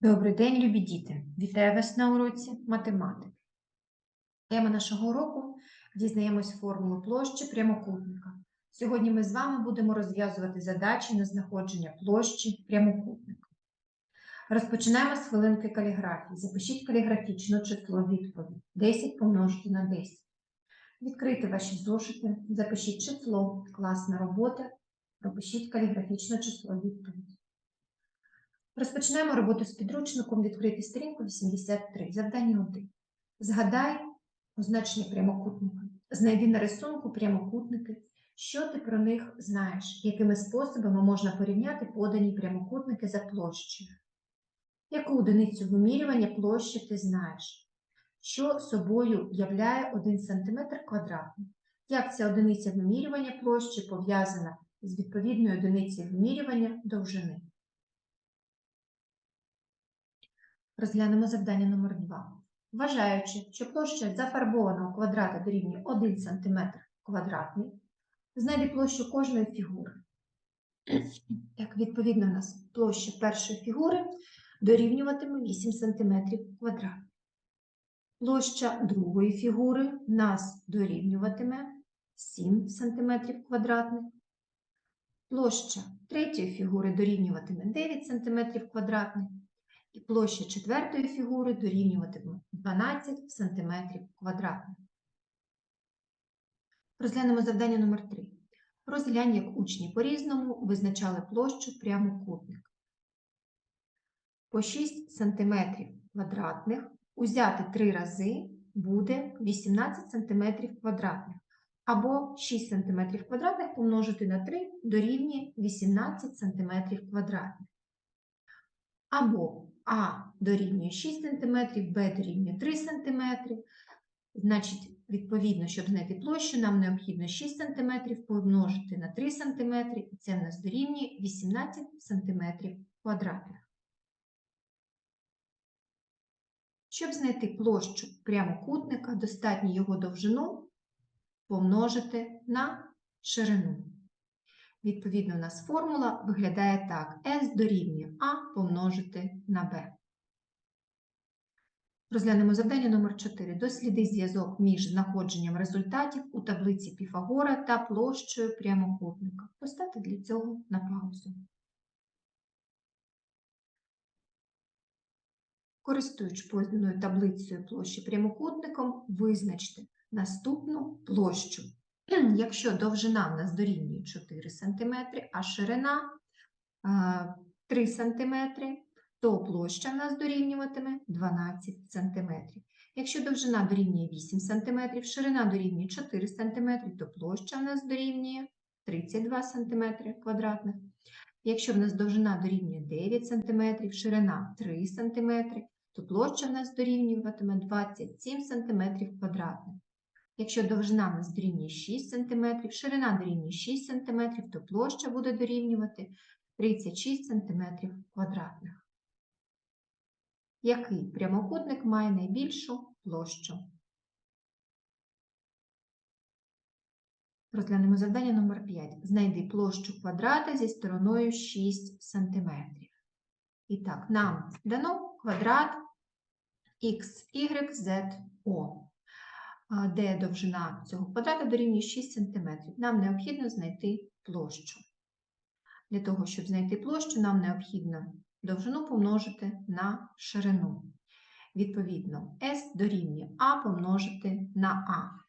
Добрий день, любі діти! Вітаю вас на уроці математики. Тема нашого уроку дізнаємось формулу площі прямокутника. Сьогодні ми з вами будемо розв'язувати задачі на знаходження площі прямокутника. Розпочинаємо з хвилинки каліграфії. Запишіть каліграфічно число відповідь 10 помножити на 10. Відкрийте ваші зошити, запишіть число, класна робота, пропишіть каліграфічне число відповідь. Розпочинаємо роботу з підручником. Відкрити сторінку 83. Завдання 1. Згадай означення прямокутника. Знайди на рисунку прямокутники. Що ти про них знаєш? Якими способами можна порівняти подані прямокутники за площею? Яку одиницю вимірювання площі ти знаєш? Що собою являє 1 см квадратний? Як ця одиниця вимірювання площі пов'язана з відповідною одиницею вимірювання довжини? Розглянемо завдання номер 2. Вважаючи, що площа зафарбованого квадрата дорівнює 1 см квадратний, знайди площу кожної фігури. Так, відповідно, у нас площа першої фігури дорівнюватиме 8 см квадратних. Площа другої фігури нас дорівнюватиме 7 см квадратних. Площа третьої фігури дорівнюватиме 9 см квадратних і площа четвертої фігури дорівнюватиме 12 см квадратних. Розглянемо завдання номер 3. Розглянь, як учні по-різному визначали площу прямокутника. По 6 см квадратних узяти 3 рази буде 18 см квадратних. Або 6 см квадратних помножити на 3 дорівнює 18 см квадратних. Або а дорівнює 6 см, Б дорівнює 3 см. Значить, відповідно, щоб знайти площу, нам необхідно 6 см помножити на 3 см, і це в нас дорівнює 18 см квадратних. Щоб знайти площу прямокутника, достатньо його довжину помножити на ширину. Відповідно, у нас формула виглядає так: S дорівнює А помножити на Б. Розглянемо завдання номер 4. Досліди зв'язок між знаходженням результатів у таблиці Піфагора та площею прямокутника. Поставте для цього на паузу. Користуючись поданою таблицею площі прямокутником, визначте наступну площу. Якщо довжина в нас дорівнює 4 см, а ширина 3 см, то площа в нас дорівнюватиме 12 см. Якщо довжина дорівнює 8 см, ширина дорівнює 4 см, то площа в нас дорівнює 32 см квадратних. Якщо в нас довжина дорівнює 9 см, ширина 3 см, то площа в нас дорівнюватиме 27 см квадратних. Якщо довжина в нас дорівнює 6 см, ширина дорівнює 6 см, то площа буде дорівнювати 36 см квадратних. Який прямокутник має найбільшу площу? Розглянемо завдання номер 5. Знайди площу квадрата зі стороною 6 см. І так, нам дано квадрат x, y, z, o де довжина цього квадрата дорівнює 6 см. Нам необхідно знайти площу. Для того, щоб знайти площу, нам необхідно довжину помножити на ширину. Відповідно, S дорівнює А помножити на А.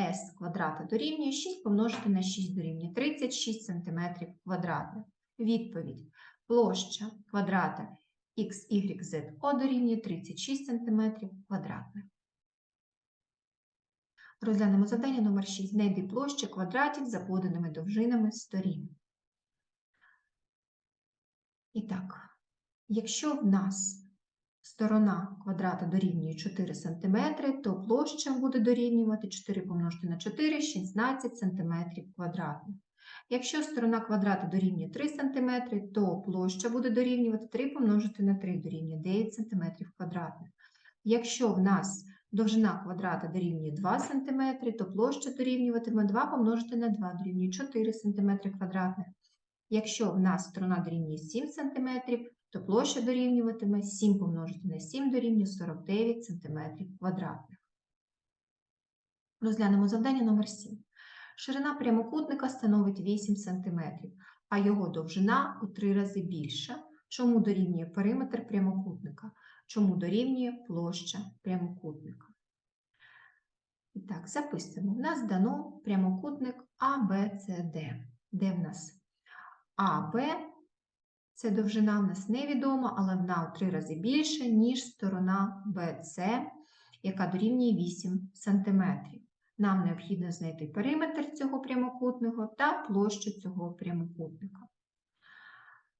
S квадрата дорівнює 6 помножити на 6 дорівнює 36 см квадратних. Відповідь. Площа квадрата x, y, z, o дорівнює 36 см квадратних. Розглянемо завдання номер 6. Знайди площі квадратів за поданими довжинами сторін. І так, якщо в нас сторона квадрата дорівнює 4 см, то площа буде дорівнювати 4 помножити на 4 16 см квадратних. Якщо сторона квадрата дорівнює 3 см, то площа буде дорівнювати 3 помножити на 3 дорівнює 9 см квадратних. Якщо в нас довжина квадрата дорівнює 2 см, то площа дорівнюватиме 2 помножити на 2 дорівнює 4 см квадратних. Якщо в нас сторона дорівнює 7 см, то площа дорівнюватиме 7 помножити на 7 дорівнює 49 см квадратних. Розглянемо завдання номер 7. Ширина прямокутника становить 8 см, а його довжина у 3 рази більша. Чому дорівнює периметр прямокутника? Чому дорівнює площа прямокутника? І так, записуємо. В нас дано прямокутник ABCD, де в нас АБ це довжина в нас невідома, але вона у 3 рази більша, ніж сторона BC, яка дорівнює 8 см. Нам необхідно знайти периметр цього прямокутного та площу цього прямокутника.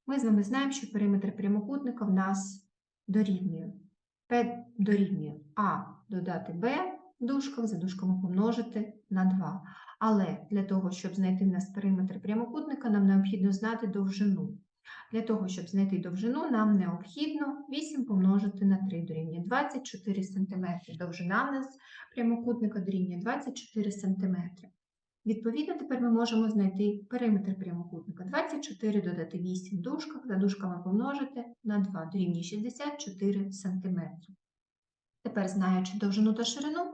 Ми з вами знаємо, що периметр прямокутника в нас дорівнює P дорівнює А додати Б в за дужками помножити на 2. Але для того, щоб знайти в нас периметр прямокутника, нам необхідно знати довжину. Для того, щоб знайти довжину, нам необхідно 8 помножити на 3 дорівнює 24 см. Довжина в нас прямокутника дорівнює 24 см. Відповідно, тепер ми можемо знайти периметр прямокутника. 24 додати 8 в дужках, за дужками помножити на 2 дорівнює 64 см. Тепер, знаючи довжину та ширину,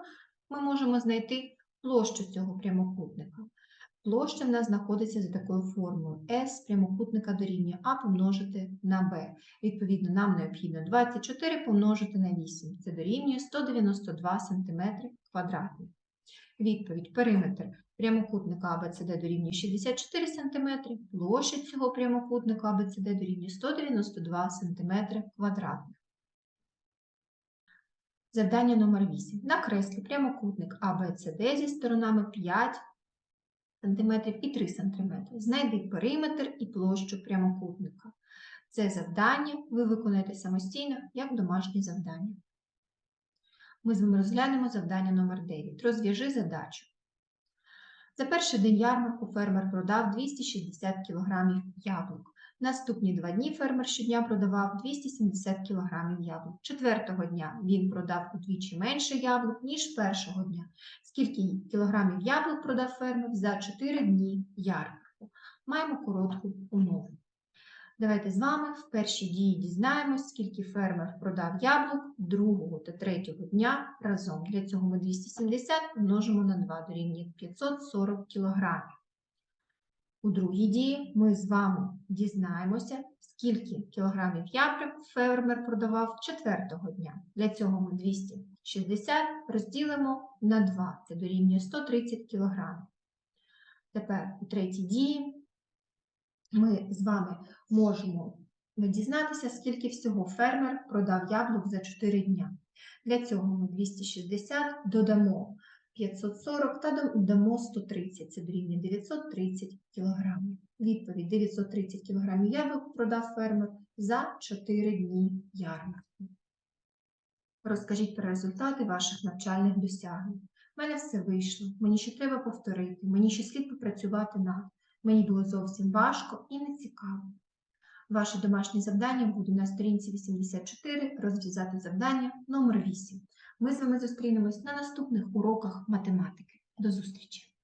ми можемо знайти площу цього прямокутника. Площа в нас знаходиться за такою формулою S прямокутника дорівнює А помножити на Б. Відповідно, нам необхідно 24 помножити на 8. Це дорівнює 192 см квадратних. Відповідь периметр прямокутника ABCD дорівнює 64 см, площа цього прямокутника ABCD дорівнює 192 см квадратних. Завдання номер 8. Накреслі прямокутник ABCD зі сторонами 5 см і 3 см. Знайди периметр і площу прямокутника. Це завдання ви виконаєте самостійно як домашнє завдання. Ми з вами розглянемо завдання номер 9. Розв'яжи задачу. За перший день ярмарку фермер продав 260 кг яблук. Наступні два дні фермер щодня продавав 270 кг яблук. Четвертого дня він продав удвічі менше яблук, ніж першого дня. Скільки кілограмів яблук продав фермер за 4 дні ярмарку? Маємо коротку умову. Давайте з вами в першій дії дізнаємось, скільки фермер продав яблук другого та третього дня разом. Для цього ми 270 помножимо на 2 дорівнює 540 кг. У другій дії ми з вами дізнаємося, скільки кілограмів яблук фермер продавав четвертого дня. Для цього ми 260 розділимо на 2, це дорівнює 130 кг. Тепер у третій дії ми з вами можемо дізнатися, скільки всього фермер продав яблук за 4 дня. Для цього ми 260 додамо 540 та додамо 130, це дорівнює 930 кг. Відповідь 930 кг яблук продав фермер за 4 дні ярмарку. Розкажіть про результати ваших навчальних досягнень. У мене все вийшло, мені ще треба повторити, мені ще слід попрацювати над. Мені було зовсім важко і нецікаво. Ваше домашнє завдання буде на сторінці 84 розв'язати завдання номер 8. Ми з вами зустрінемось на наступних уроках математики. До зустрічі!